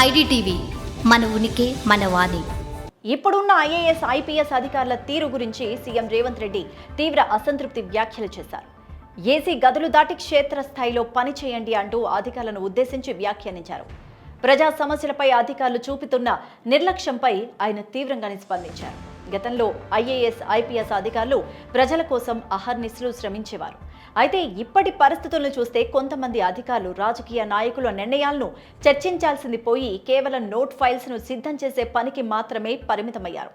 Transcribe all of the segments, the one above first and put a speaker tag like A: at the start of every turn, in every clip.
A: IDTV మన ఉనికి మన వాణి.
B: ఇప్పుడున్న ఐఏఎస్ ఐపీఎస్ అధికారుల తీరు గురించి సీఎం రేవంత్ రెడ్డి తీవ్ర అసంతృప్తి వ్యాఖ్యలు చేశారు. ఏసీ గదులు దాటి క్షేత్రస్థాయిలో పని చేయండి అంటూ అధికారులను ఉద్దేశించి వ్యాఖ్యానించారు. ప్రజా సమస్యలపై అధికారులు చూపుతున్న నిర్లక్ష్యంపై ఆయన తీవ్రంగానే స్పందించారు. గతంలో ఐఏఎస్ ఐపీఎస్ అధికారులు ప్రజల కోసం అహర్నిశలు శ్రమించేవారు. అయితే ఇప్పటి పరిస్థితులను చూస్తే కొంతమంది అధికారులు రాజకీయ నాయకుల నిర్ణయాలను చర్చించాల్సింది పోయి కేవలం నోట్ ఫైల్స్ను సిద్ధం చేసే పనికి మాత్రమే పరిమితమయ్యారు.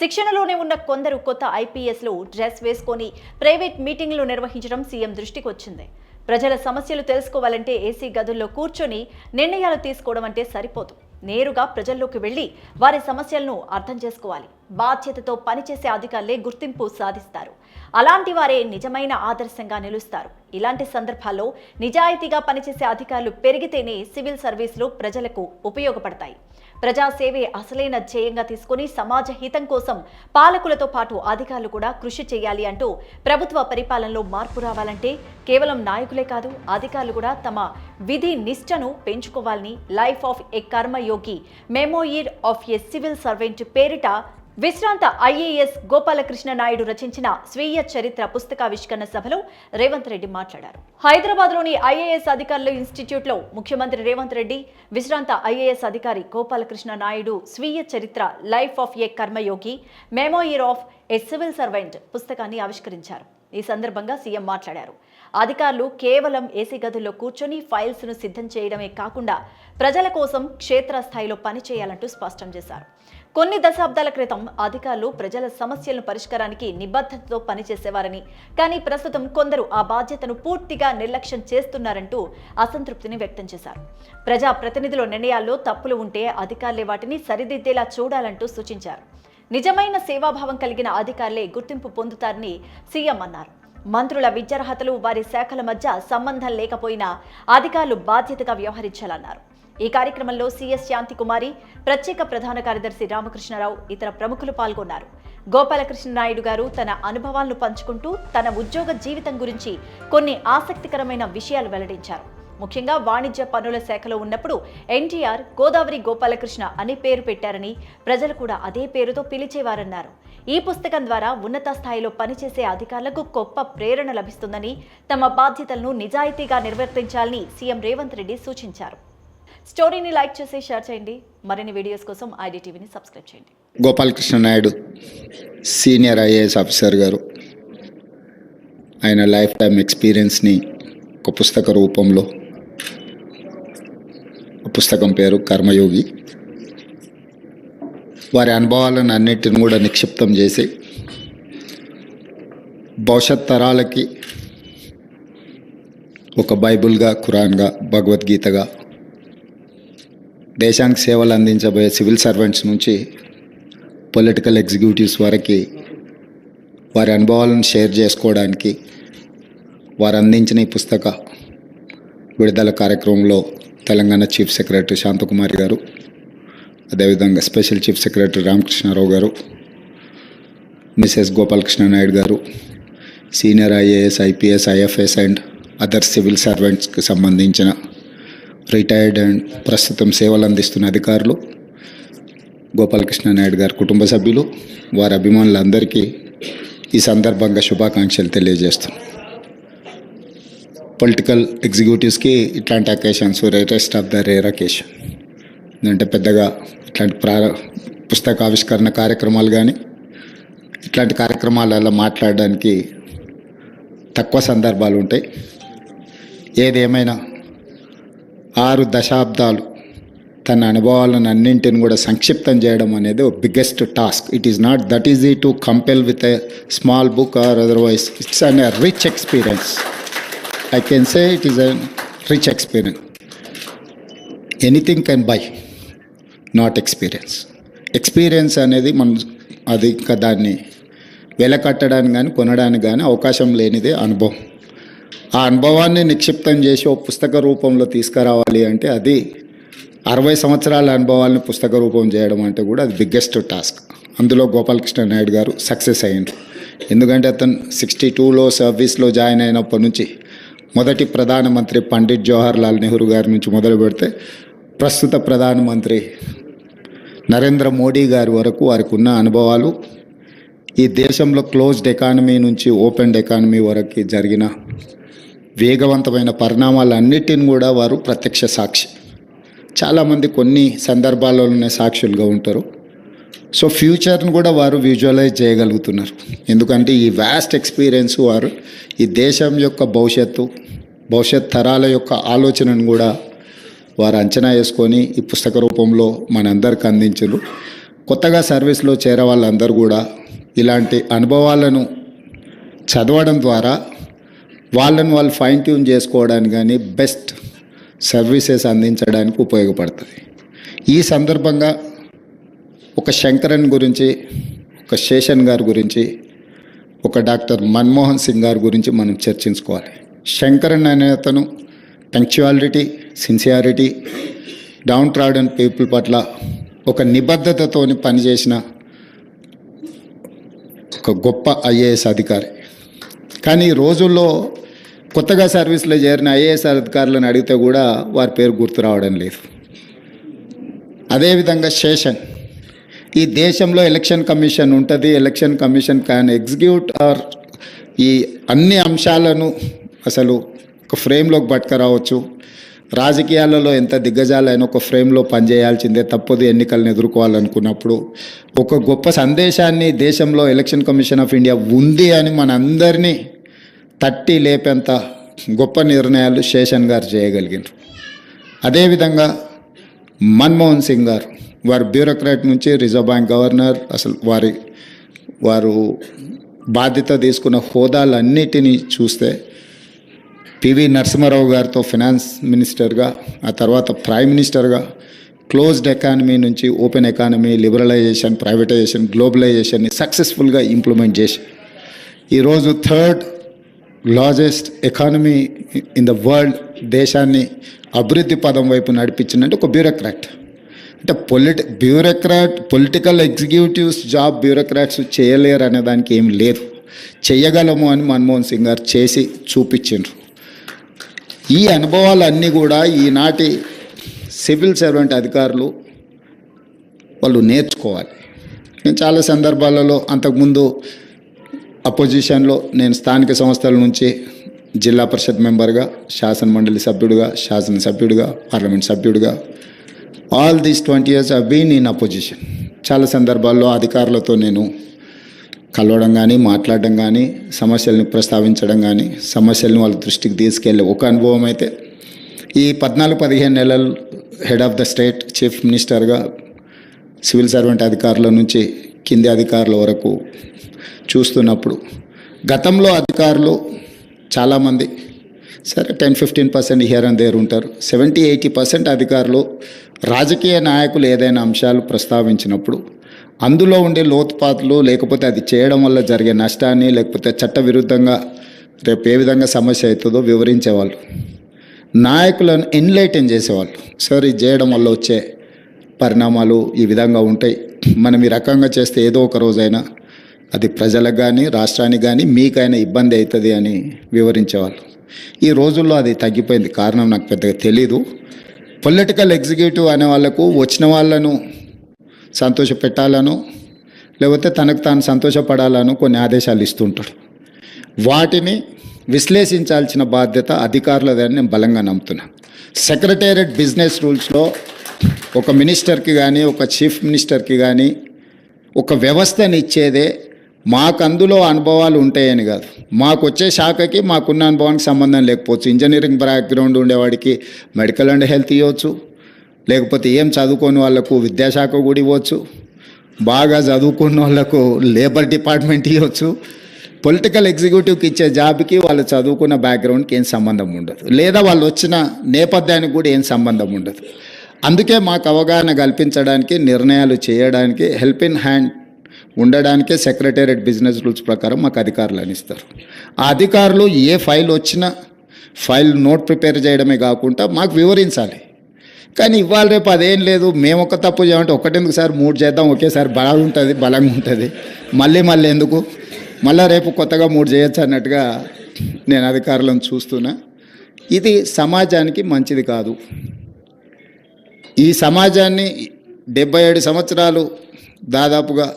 B: శిక్షణలోనే ఉన్న కొందరు కొత్త ఐపీఎస్లు డ్రెస్ వేసుకొని ప్రైవేట్ మీటింగ్లు నిర్వహించడం సీఎం దృష్టికి వచ్చింది. ప్రజల సమస్యలు తెలుసుకోవాలంటే ఏసీ గదుల్లో కూర్చొని నిర్ణయాలు తీసుకోవడం అంటే సరిపోదు. నేరుగా ప్రజల్లోకి వెళ్ళి వారి సమస్యలను అర్థం చేసుకోవాలి. బాధ్యతతో పనిచేసే అధికారులే గుర్తింపు సాధిస్తారు. అలాంటి వారే నిజమైన ఆదర్శంగా నిలుస్తారు. ఇలాంటి సందర్భాల్లో నిజాయితీగా పనిచేసే అధికారులు పెరిగితేనే సివిల్ సర్వీసులు ప్రజలకు ఉపయోగపడతాయి. ప్రజాసేవే అసలైన ధ్యేయంగా తీసుకుని సమాజ హితం కోసం పాలకులతో పాటు అధికారులు కూడా కృషి చేయాలి అంటూ ప్రభుత్వ పరిపాలనలో మార్పు రావాలంటే కేవలం నాయకులే కాదు అధికారులు కూడా తమ విధి నిష్టను పెంచుకోవాలని life of a Karmayogi memoir of a civil servant పేరిట విశ్రాంత ఐఏఎస్ గోపాలకృష్ణ నాయుడు రచించిన స్వీయ చరిత్ర పుస్తకావిష్కరణ సభలో రేవంత్ రెడ్డి మాట్లాడారు. హైదరాబాద్లోని ఐఏఎస్ అధికారుల ఇన్స్టిట్యూట్లో ముఖ్యమంత్రి రేవంత్ రెడ్డి విశ్రాంత ఐఏఎస్ అధికారి గోపాలకృష్ణ నాయుడు స్వీయ చరిత్ర life of a Karmayogi memoir of a civil servant పుస్తకాన్ని ఆవిష్కరించారు. ఈ సందర్భంగా సీఎం మాట్లాడారు. అధికారులు కేవలం ఏసీ గదుల్లో కూర్చొని ఫైల్స్ను సిద్ధం చేయడమే కాకుండా ప్రజల కోసం క్షేత్రస్థాయిలో పనిచేయాలంటూ స్పష్టం చేశారు. కొన్ని దశాబ్దాల క్రితం అధికారులు ప్రజల సమస్యలను పరిష్కారానికి నిబద్ధతతో పనిచేసేవారని కానీ ప్రస్తుతం కొందరు ఆ బాధ్యతను పూర్తిగా నిర్లక్ష్యం చేస్తున్నారంటూ అసంతృప్తిని వ్యక్తం చేశారు. ప్రజా ప్రతినిధుల నిర్ణయాల్లో తప్పులు ఉంటే అధికారులే వాటిని సరిదిద్దేలా చూడాలంటూ సూచించారు. నిజమైన సేవాభావం కలిగిన అధికారులే గుర్తింపు పొందుతారని సీఎం అన్నారు. మంత్రుల విద్యార్హతలు వారి శాఖల మధ్య సంబంధం లేకపోయినా అధికారులు బాధ్యతగా వ్యవహరించాలన్నారు. ఈ కార్యక్రమంలో సిఎస్ శాంతి కుమారి ప్రత్యేక ప్రధాన కార్యదర్శి రామకృష్ణరావు ఇతర ప్రముఖులు పాల్గొన్నారు. గోపాలకృష్ణ నాయుడు గారు తన అనుభవాలను పంచుకుంటూ తన ఉద్యోగ జీవితం గురించి కొన్ని ఆసక్తికరమైన విషయాలు వెల్లడించారు. ముఖ్యంగా వాణిజ్య పన్నుల శాఖలో ఉన్నప్పుడు ఎన్టీఆర్ గోదావరి గోపాలకృష్ణ అనే పేరు పెట్టారని ప్రజలు కూడా అదే పేరుతో పిలిచేవారన్నారు. ఈ పుస్తకం ద్వారా ఉన్నత స్థాయిలో పనిచేసే అధికారులకు గొప్ప ప్రేరణ లభిస్తుందని తమ బాధ్యతలను నిజాయితీగా నిర్వర్తించాలని సీఎం రేవంత్ రెడ్డి సూచించారు. స్టోరీని లైక్ చేసి షేర్ చేయండి. మరిన్ని వీడియోస్ కోసం ఐడిటీవీని సబ్స్క్రైబ్ చేయండి.
C: Gopalakrishna Naidu senior IAS officer గారు. ఆయన లైఫ్ టైం ఎక్స్పీరియన్స్ని ఒక పుస్తక రూపంలో పుస్తకం పేరు కర్మయోగి. వారి అనుభవాలను అన్నిటిని కూడా నిక్షిప్తం చేసి భవిష్యత్ తరాలకి ఒక బైబుల్గా ఖురాన్గా భగవద్గీతగా దేశానికి సేవలు అందించబోయే సివిల్ సర్వెంట్స్ నుంచి పొలిటికల్ ఎగ్జిక్యూటివ్స్ వరకు వారి అనుభవాలను షేర్ చేసుకోవడానికి వారు అందించిన ఈ పుస్తక విడుదల కార్యక్రమంలో తెలంగాణ చీఫ్ సెక్రటరీ శాంతకుమారి గారు అదేవిధంగా స్పెషల్ చీఫ్ సెక్రటరీ రామకృష్ణారావు గారు మిసెస్ గోపాలకృష్ణ నాయుడు గారు senior IAS IPS IFS and other civil సర్వెంట్స్కి సంబంధించిన రిటైర్డ్ అండ్ ప్రస్తుతం సేవలు అందిస్తున్న అధికారులు గోపాలకృష్ణ నాయుడు గారి కుటుంబ సభ్యులు వారి అభిమానులందరికీ ఈ సందర్భంగా శుభాకాంక్షలు తెలియజేస్తున్నాం. పొలిటికల్ ఎగ్జిక్యూటివ్స్కి ఇట్లాంటి occasions rarest of the rare occasion. ఎందుకంటే పెద్దగా ఇట్లాంటి ప్రా పుస్తక ఆవిష్కరణ కార్యక్రమాలు కానీ ఇట్లాంటి కార్యక్రమాలలో మాట్లాడడానికి తక్కువ సందర్భాలు ఉంటాయి. ఏదేమైనా ఆరు దశాబ్దాలు తన అనుభవాలను అన్నింటిని కూడా సంక్షిప్తం చేయడం అనేది biggest task it is not that easy to compile with a small book or otherwise it's an a rich experience I can say it is a rich experience anything can by not experience experience అనేది మనం అది ఇంకా దాన్ని వెలకట్టడానికి కానీ కొనడానికి కానీ అవకాశం లేనిదే అనుభవం. ఆ అనుభవాన్ని నిక్షిప్తం చేసి ఒక పుస్తక రూపంలో తీసుకురావాలి అంటే అది అరవై సంవత్సరాల అనుభవాలను పుస్తక రూపం చేయడం అంటే కూడా అది బిగ్గెస్ట్ టాస్క్ అందులో గోపాలకృష్ణ నాయుడు గారు సక్సెస్ అయ్యింది ఎందుకంటే అతను సిక్స్టీ టూలో సర్వీస్లో జాయిన్ అయినప్పటి నుంచి మొదటి ప్రధానమంత్రి పండిట్ జవహర్ లాల్ నెహ్రూ గారి నుంచి మొదలు పెడితే ప్రస్తుత ప్రధానమంత్రి నరేంద్ర మోడీ గారి వరకు వారికి ఉన్న అనుభవాలు ఈ దేశంలో క్లోజ్డ్ ఎకానమీ నుంచి ఓపెన్ ఎకానమీ వరకు జరిగిన వేగవంతమైన పరిణామాలన్నిటిని కూడా వారు ప్రత్యక్ష సాక్షి. చాలామంది కొన్ని సందర్భాల్లోనే సాక్షులుగా ఉంటారు. సో ఫ్యూచర్ను కూడా వారు విజువలైజ్ చేయగలుగుతున్నారు. ఎందుకంటే ఈ వ్యాస్ట్ ఎక్స్పీరియన్స్ వారు ఈ దేశం యొక్క భవిష్యత్తు భవిష్యత్ తరాల యొక్క ఆలోచనను కూడా వారు అంచనా వేసుకొని ఈ పుస్తక రూపంలో మనందరికి అందించారు కొత్తగా సర్వీస్లో చేరే వాళ్ళందరూ కూడా ఇలాంటి అనుభవాలను చదవడం ద్వారా వాళ్ళని వాళ్ళు ఫైన్ ట్యూన్ చేసుకోవడానికి కానీ బెస్ట్ సర్వీసెస్ అందించడానికి ఉపయోగపడుతుంది. ఈ సందర్భంగా ఒక శంకరన్ గురించి ఒక శేషన్ గారి గురించి ఒక డాక్టర్ మన్మోహన్ సింగ్ గారి గురించి మనం చర్చించుకోవాలి. శంకరన్ అనే అతను punctuality sincerity downtrodden people పట్ల ఒక నిబద్ధతతోని పనిచేసిన ఒక గొప్ప ఐఏఎస్ అధికారి. కానీ ఈ రోజుల్లో కొత్తగా సర్వీస్లో చేరిన ఐఏఎస్ అధికారులను అడిగితే కూడా వారి పేరు గుర్తు రావడం లేదు. అదేవిధంగా శేషన్. ఈ దేశంలో ఎలక్షన్ కమిషన్ ఉంటుంది. Election commission can execute or ఈ అన్ని అంశాలను అసలు ఒక ఫ్రేమ్లోకి పట్టుకురావచ్చు. రాజకీయాలలో ఎంత దిగ్గజాలైన ఒక ఫ్రేమ్లో పనిచేయాల్సిందే తప్పదు ఎన్నికలను ఎదుర్కోవాలనుకున్నప్పుడు. ఒక గొప్ప సందేశాన్ని దేశంలో ఎలక్షన్ కమిషన్ ఆఫ్ ఇండియా ఉంది అని మనందరినీ తట్టి లేపేంత గొప్ప నిర్ణయాలు శేషన్ గారు చేయగలిగినారు. అదేవిధంగా మన్మోహన్ సింగ్ గారు వారు బ్యూరోక్రాట్ నుంచి రిజర్వ్ బ్యాంక్ గవర్నర్ అసలు వారి వారు బాధ్యత తీసుకున్న హోదాలన్నిటినీ చూస్తే పివి నరసింహారావు గారితో ఫినాన్స్ మినిస్టర్గా ఆ తర్వాత ప్రైమ్ మినిస్టర్గా క్లోజ్డ్ ఎకానమీ నుంచి ఓపెన్ ఎకానమీ లిబరలైజేషన్ ప్రైవేటైజేషన్ గ్లోబలైజేషన్ని సక్సెస్ఫుల్గా ఇంప్లిమెంట్ చేసి ఈరోజు third largest economy in the world దేశాన్ని అభివృద్ధి పదం వైపు నడిపించిందంటే ఒక బ్యూరోక్రాట్ అంటే పొలిటి bureaucrat political executives job bureaucrats చేయలేరు అనే దానికి ఏం లేదు. చేయగలము అని మన్మోహన్ సింగ్ గారు చేసి చూపించిండ్రు. ఈ అనుభవాలన్నీ కూడా ఈనాటి సివిల్ సర్వెంట్ అధికారులు వాళ్ళు నేర్చుకోవాలి. నేను చాలా సందర్భాలలో అంతకుముందు అపోజిషన్లో నేను స్థానిక సంస్థల నుంచి జిల్లా పరిషత్ మెంబర్గా శాసన మండలి సభ్యుడిగా శాసనసభ్యుడిగా పార్లమెంట్ సభ్యుడిగా. All these twenty years I been in opposition చాలా సందర్భాల్లో అధికారులతో నేను కలవడం కానీ మాట్లాడడం కానీ సమస్యలను ప్రస్తావించడం కానీ సమస్యలను వాళ్ళ దృష్టికి తీసుకెళ్ళే ఒక అనుభవం అయితే ఈ పద్నాలుగు పదిహేను నెలలు head of the state chief మినిస్టర్గా సివిల్ సర్వెంట్ అధికారుల నుంచి కింది అధికారుల వరకు చూస్తున్నప్పుడు గతంలో అధికారులు చాలామంది సరే ten fifteen percent here and there ఉంటారు. సెవెంటీ ఎయిటీ పర్సెంట్ అధికారులు రాజకీయ నాయకులు ఏదైనా అంశాలు ప్రస్తావించినప్పుడు అందులో ఉండే లోతుపాతులు లేకపోతే అది చేయడం వల్ల జరిగే నష్టాన్ని లేకపోతే చట్టవిరుద్ధంగా రేపు ఏ విధంగా సమస్య అవుతుందో వివరించేవాళ్ళు. నాయకులను ఎన్లైటన్ చేసేవాళ్ళు. సార్ ఇది చేయడం వల్ల వచ్చే పరిణామాలు ఈ విధంగా ఉంటాయి. మనం ఈ రకంగా చేస్తే ఏదో ఒక రోజైనా అది ప్రజలకు కానీ రాష్ట్రానికి కానీ మీకైనా ఇబ్బంది అవుతుంది అని వివరించేవాళ్ళు. ఈ రోజుల్లో అది తగ్గిపోయింది. కారణం నాకు పెద్దగా తెలీదు. పొలిటికల్ ఎగ్జిక్యూటివ్ అనే వాళ్ళకు వచ్చిన వాళ్ళను సంతోష పెట్టాలను లేకపోతే తనకు తాను సంతోషపడాలను కొన్ని ఆదేశాలు ఇస్తుంటాడు వాటిని విశ్లేషించాల్సిన బాధ్యత అధికారులదని నేను బలంగా నమ్ముతున్నాను సెక్రటేరియట్ బిజినెస్ రూల్స్లో ఒక మినిస్టర్కి కానీ ఒక చీఫ్ మినిస్టర్కి కానీ ఒక వ్యవస్థని ఇచ్చేదే మాకు అందులో అనుభవాలు ఉంటాయని కాదు. మాకు వచ్చే శాఖకి మాకున్న అనుభవానికి సంబంధం లేకపోవచ్చు. ఇంజనీరింగ్ బ్యాక్గ్రౌండ్ ఉండేవాడికి మెడికల్ అండ్ హెల్త్ ఇవ్వచ్చు. లేకపోతే ఏం చదువుకోని వాళ్ళకు విద్యాశాఖ కూడా ఇవ్వచ్చు. బాగా చదువుకున్న వాళ్ళకు లేబర్ డిపార్ట్మెంట్ ఇవ్వచ్చు. పొలిటికల్ ఎగ్జిక్యూటివ్కి ఇచ్చే జాబ్కి వాళ్ళు చదువుకున్న బ్యాక్గ్రౌండ్కి ఏం సంబంధం ఉండదు. లేదా వాళ్ళు వచ్చిన నేపథ్యానికి కూడా ఏం సంబంధం ఉండదు. అందుకే మాకు అవగాహన కల్పించడానికి నిర్ణయాలు చేయడానికి హెల్ప్ ఇన్ హ్యాండ్ ఉండడానికే సెక్రటేరియట్ బిజినెస్ రూల్స్ ప్రకారం మాకు అధికారులు ఇస్తారు. ఆ అధికారులు ఏ ఫైల్ వచ్చినా ఫైల్ నోట్ ప్రిపేర్ చేయడమే కాకుండా మాకు వివరించాలి. కానీ ఇవాళ రేపు అదేం లేదు మేము ఒక తప్పు చేయమంటే ఒకటెందుకు సార్? మూడు చేద్దాం ఒకేసారి బలం ఉంటుంది బలంగా ఉంటుంది. మళ్ళీ మళ్ళీ ఎందుకు? మళ్ళీ రేపు కొత్తగా మూడు చేయొచ్చు అన్నట్టుగా నేను అధికారులను చూస్తున్నా. ఇది సమాజానికి మంచిది కాదు. ఈ సమాజాన్ని డెబ్బై ఏడు సంవత్సరాలు దాదాపుగా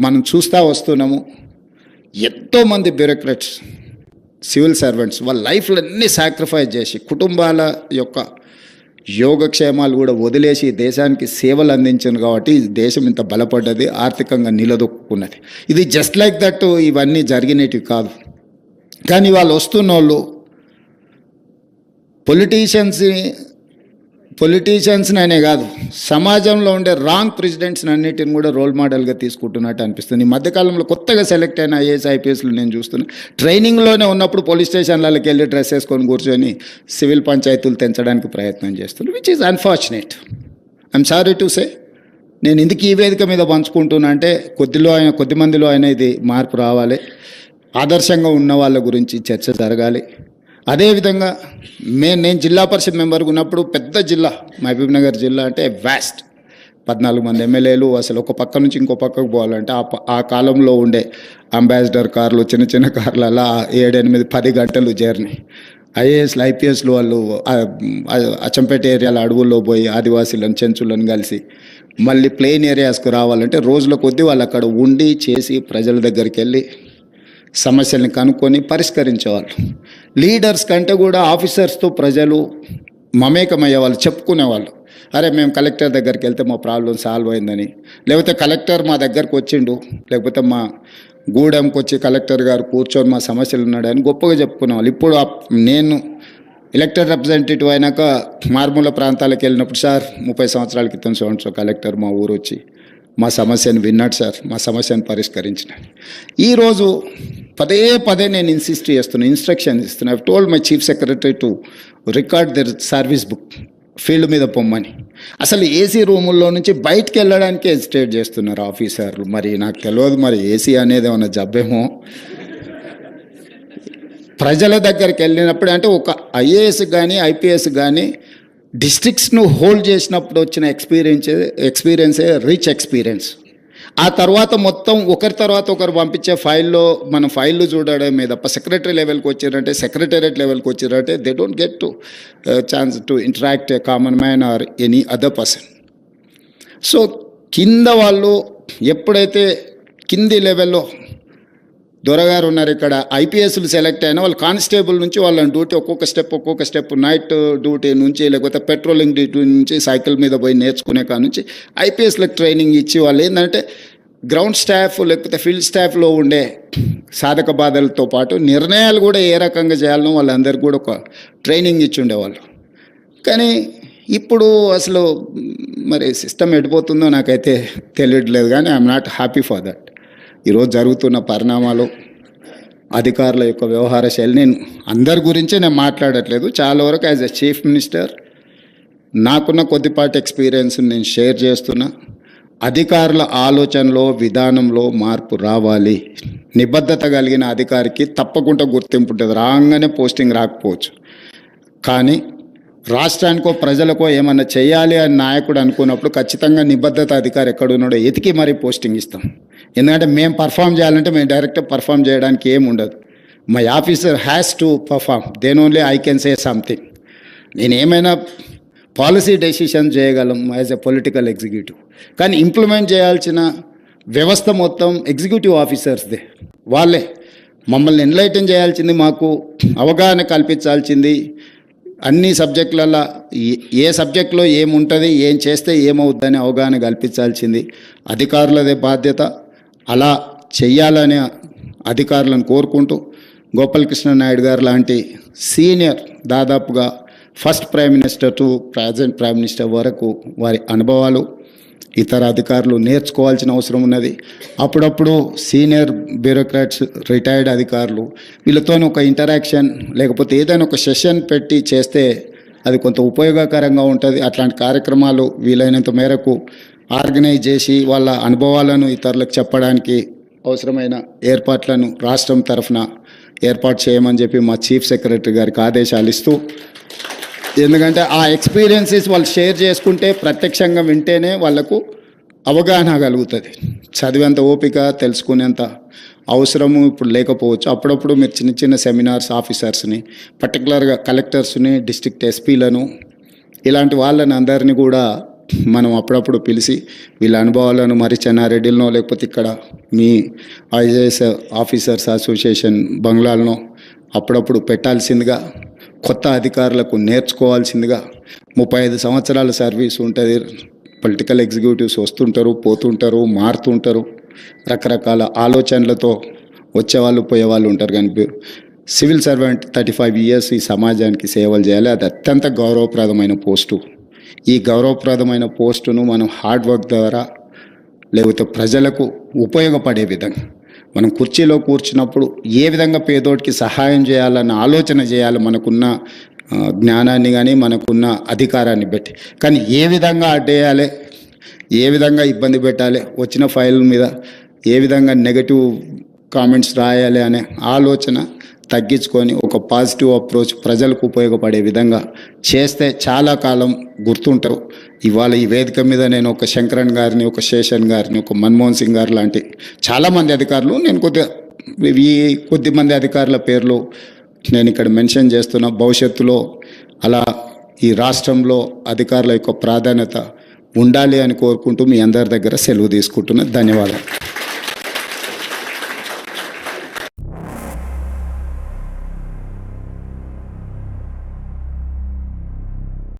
C: మనం చూస్తూ వస్తున్నాము. ఎంతోమంది బ్యూరోక్రాట్స్ సివిల్ సర్వెంట్స్ వాళ్ళ లైఫ్లో అన్ని సాక్రిఫైస్ చేసి కుటుంబాల యొక్క యోగక్షేమాలు కూడా వదిలేసి దేశానికి సేవలు అందించారు కాబట్టి దేశం ఇంత బలపడ్డది ఆర్థికంగా నిలదొక్కున్నది. ఇది జస్ట్ లైక్ దట్ ఇవన్నీ జరిగినవి కాదు. కానీ వాళ్ళు వస్తున్న వాళ్ళు పొలిటీషియన్స్ని పొలిటీషియన్స్ని అనే కాదు సమాజంలో ఉండే రాంగ్ ప్రెసిడెంట్స్ని అన్నిటిని కూడా రోల్ మోడల్గా తీసుకుంటున్నట్టు అనిపిస్తుంది. ఈ మధ్యకాలంలో కొత్తగా సెలెక్ట్ అయిన ఐఏఎస్ ఐపీఎస్లు నేను చూస్తున్నా. ట్రైనింగ్లోనే ఉన్నప్పుడు పోలీస్ స్టేషన్లకి వెళ్ళి డ్రెస్ వేసుకొని కూర్చొని సివిల్ పంచాయతీలు తెంచడానికి ప్రయత్నం చేస్తున్నారు which is unfortunate I'm sorry to say నేను ఎందుకు ఈ వేదిక మీద పంచుకుంటున్నా అంటే కొద్దిలో అయిన కొద్ది మందిలో అయినా ఇది మార్పు రావాలి. ఆదర్శంగా ఉన్న వాళ్ళ గురించి చర్చ జరగాలి. అదేవిధంగా మే నేను జిల్లా పరిషత్ మెంబర్గా ఉన్నప్పుడు పెద్ద జిల్లా మహబూబ్ నగర్ జిల్లా అంటే వ్యాస్ట్ పద్నాలుగు మంది ఎమ్మెల్యేలు అసలు ఒక పక్క నుంచి ఇంకో పక్కకు పోవాలంటే ఆ ప- ఆ కాలంలో ఉండే అంబాసిడర్ కార్లు చిన్న చిన్న కార్లు అలా ఏడెనిమిది పది గంటలు జర్నీ. ఐఏఎస్లు ఐపీఎస్లు వాళ్ళు అచ్చంపేట ఏరియాల అడవుల్లో పోయి ఆదివాసీలను చెంచులను కలిసి మళ్ళీ ప్లెయిన్ ఏరియాస్కు రావాలంటే రోజుల కొద్దీ వాళ్ళు అక్కడ ఉండి చేసి ప్రజల దగ్గరికి వెళ్ళి సమస్యల్ని కనుక్కొని పరిష్కరించేవాళ్ళు. లీడర్స్ కంటే కూడా ఆఫీసర్స్తో ప్రజలు మమేకమయ్యేవాళ్ళు చెప్పుకునేవాళ్ళు. అరే మేము కలెక్టర్ దగ్గరికి వెళ్తే మా ప్రాబ్లం సాల్వ్ అయిందని. లేకపోతే కలెక్టర్ మా దగ్గరకు వచ్చిండు. లేకపోతే మా గూడెంకి వచ్చి కలెక్టర్ గారు కూర్చొని మా సమస్యలు ఉన్నాడని గొప్పగా చెప్పుకునేవాళ్ళు. ఇప్పుడు నేను ఎలక్టెడ్ రిప్రజెంటేటివ్ అయినాక మారుమూల ప్రాంతాలకు వెళ్ళినప్పుడు సార్ ముప్పై సంవత్సరాల క్రితం సో కలెక్టర్ మా ఊరు వచ్చి మా సమస్యను విన్నాడు సార్. మా సమస్యను పరిష్కరించిన ఈరోజు పదే పదే నేను ఇన్సిస్ట్ చేస్తున్నాను ఇన్స్ట్రక్షన్ ఇస్తున్నా. I told my chief secretary to record their service book field మీద పొమ్మని. అసలు ఏసీ రూముల్లో నుంచి బయటకు వెళ్ళడానికి హెజిటేట్ చేస్తున్నారు ఆఫీసర్లు. మరి నాకు తెలియదు మరి ఏసీ అనేది ఏమన్నా జబ్బేమో ప్రజల దగ్గరికి వెళ్ళినప్పుడు అంటే ఒక ఐఏఎస్ కానీ ఐపీఎస్ కానీ డిస్ట్రిక్ట్స్ను హోల్డ్ చేసినప్పుడు వచ్చిన ఎక్స్పీరియన్స్ ఎక్స్పీరియన్సే రిచ్ ఎక్స్పీరియన్స్ ఆ తర్వాత మొత్తం ఒకరి తర్వాత ఒకరు పంపించే ఫైల్లో మన ఫైళ్ళు చూడడమే తప్ప సెక్రటరీ లెవెల్కి వచ్చారంటే సెక్రటేరియట్ లెవెల్కి వచ్చారంటే they don't get to chance to interact a common man or any other person so కింద వాళ్ళు ఎప్పుడైతే కింది లెవెల్లో దొరగారు ఉన్నారు ఇక్కడ. ఐపీఎస్లు సెలెక్ట్ అయినా వాళ్ళు కానిస్టేబుల్ నుంచి వాళ్ళని డ్యూటీ ఒక్కొక్క స్టెప్ ఒక్కొక్క స్టెప్ నైట్ డ్యూటీ నుంచి లేకపోతే పెట్రోలింగ్ డ్యూటీ నుంచి సైకిల్ మీద పోయి నేర్చుకునే కాడ నుంచి ఐపీఎస్లకు ట్రైనింగ్ ఇచ్చి వాళ్ళు ఏంటంటే గ్రౌండ్ స్టాఫ్ లేకపోతే ఫీల్డ్ స్టాఫ్లో ఉండే సాధక బాధలతో పాటు నిర్ణయాలు కూడా ఏ రకంగా చేయాలనో వాళ్ళందరికీ కూడా ఒక ట్రైనింగ్ ఇచ్చి ఉండేవాళ్ళు. కానీ ఇప్పుడు అసలు మరి సిస్టమ్ ఎడిపోతుందో నాకైతే తెలియట్లేదు కానీ I'm not happy for that. ఈరోజు జరుగుతున్న పరిణామాలు అధికారుల యొక్క వ్యవహార శైలి నేను అందరి గురించే నేను మాట్లాడట్లేదు. చాలా వరకు యాజ్ ఎ చీఫ్ మినిస్టర్ నాకున్న కొద్దిపాటి ఎక్స్పీరియన్స్ నేను షేర్ చేస్తున్నా. అధికారుల ఆలోచనలో విధానంలో మార్పు రావాలి. నిబద్ధత కలిగిన అధికారికి తప్పకుండా గుర్తింపు ఉంటుంది. రాగానే పోస్టింగ్ రాకపోవచ్చు. కానీ రాష్ట్రానికో ప్రజలకో ఏమన్నా చేయాలి అని నాయకుడు అనుకున్నప్పుడు ఖచ్చితంగా నిబద్ధత అధికారి ఎక్కడున్నాడో ఎతికి మరీ పోస్టింగ్ ఇస్తాం. ఎందుకంటే మేము పర్ఫామ్ చేయాలంటే మేము డైరెక్ట్ పర్ఫామ్ చేయడానికి ఏమి ఉండదు. My officer has to perform. Then only I can say something. నేను ఏమైనా పాలసీ డెసిషన్ చేయగలం యాజ్ ఎ పొలిటికల్ ఎగ్జిక్యూటివ్. కానీ ఇంప్లిమెంట్ చేయాల్సిన వ్యవస్థ మొత్తం ఎగ్జిక్యూటివ్ ఆఫీసర్స్దే. వాళ్ళే. మమ్మల్ని ఎన్లైటన్ చేయాల్సింది మాకు అవగాహన కల్పించాల్సింది అన్ని సబ్జెక్టులలో ఏ- ఏ సబ్జెక్టులో ఏముంటుంది ఏం చేస్తే ఏమవుద్దని అవగాహన కల్పించాల్సింది అధికారులదే బాధ్యత. అలా చెయ్యాలనే అధికారులను కోరుకుంటూ గోపాలకృష్ణ నాయుడు గారు లాంటి సీనియర్ దాదాపుగా first prime minister to present prime minister వరకు వారి అనుభవాలు ఇతర అధికారులు నేర్చుకోవాల్సిన అవసరం ఉన్నది. అప్పుడప్పుడు సీనియర్ బ్యూరోక్రాట్స్ రిటైర్డ్ అధికారులు వీళ్ళతో ఒక ఇంటరాక్షన్ లేకపోతే ఏదైనా ఒక సెషన్ పెట్టి చేస్తే అది కొంత ఉపయోగకరంగా ఉంటుంది. అట్లాంటి కార్యక్రమాలు వీలైనంత మేరకు ఆర్గనైజ్ చేసి వాళ్ళ అనుభవాలను ఇతరులకు చెప్పడానికి అవసరమైన ఏర్పాట్లను రాష్ట్రం తరఫున ఏర్పాటు చేయమని చెప్పి మా చీఫ్ సెక్రటరీ గారికి ఆదేశాలు ఇస్తూ ఎందుకంటే ఆ ఎక్స్పీరియన్సెస్ వాళ్ళు షేర్ చేసుకుంటే ప్రత్యక్షంగా వింటేనే వాళ్ళకు అవగాహన కలుగుతుంది. చదివేంత ఓపిక తెలుసుకునేంత అవసరము ఇప్పుడు లేకపోవచ్చు. అప్పుడప్పుడు మీరు చిన్న చిన్న సెమినార్స్ ఆఫీసర్స్ని పర్టికులర్గా కలెక్టర్స్ని డిస్ట్రిక్ట్ ఎస్పీలను ఇలాంటి వాళ్ళని అందరినీ కూడా మనం అప్పుడప్పుడు పిలిచి వీళ్ళ అనుభవాలను మరి చెన్నారెడ్డిలనో లేకపోతే ఇక్కడ మీ ఐఏఎస్ ఆఫీసర్స్ అసోసియేషన్ బంగ్లాలనో అప్పుడప్పుడు పెట్టాల్సిందిగా కొత్త అధికారులకు నేర్చుకోవాల్సిందిగా ముప్పై ఐదు సంవత్సరాల సర్వీస్ ఉంటుంది. పొలిటికల్ ఎగ్జిక్యూటివ్స్ వస్తుంటారు పోతుంటారు మారుతుంటారు. రకరకాల ఆలోచనలతో వచ్చేవాళ్ళు పోయేవాళ్ళు ఉంటారు. కానీ civil servant thirty five years ఈ సమాజానికి సేవలు చేయాలి. అది అత్యంత గౌరవప్రదమైన పోస్టు. ఈ గౌరవప్రదమైన పోస్టును మనం హార్డ్ వర్క్ ద్వారా లేకపోతే ప్రజలకు ఉపయోగపడే విధంగా మనం కుర్చీలో కూర్చున్నప్పుడు ఏ విధంగా పేదోడికి సహాయం చేయాలన్న ఆలోచన చేయాలి మనకున్న జ్ఞానాన్ని కానీ మనకున్న అధికారాన్ని బట్టి. కానీ ఏ విధంగా అడ్డేయాలి ఏ విధంగా ఇబ్బంది పెట్టాలి వచ్చిన ఫైల్ మీద ఏ విధంగా నెగటివ్ కామెంట్స్ రాయాలి అనే ఆలోచన తగ్గించుకొని ఒక పాజిటివ్ అప్రోచ్ ప్రజలకు ఉపయోగపడే విధంగా చేస్తే చాలా కాలం గుర్తుంటారు. ఇవాళ ఈ వేదిక మీద నేను ఒక శంకరన్ గారిని ఒక శేషన్ గారిని ఒక మన్మోహన్ సింగ్ గారు లాంటి చాలామంది అధికారులు నేను కొద్దిగా ఈ కొద్ది మంది అధికారుల పేర్లు నేను ఇక్కడ మెన్షన్ చేస్తున్న. భవిష్యత్తులో అలా ఈ రాష్ట్రంలో అధికారుల యొక్క ప్రాధాన్యత ఉండాలి అని కోరుకుంటూ మీ అందరి దగ్గర సెలవు తీసుకుంటున్నా. ధన్యవాదాలు.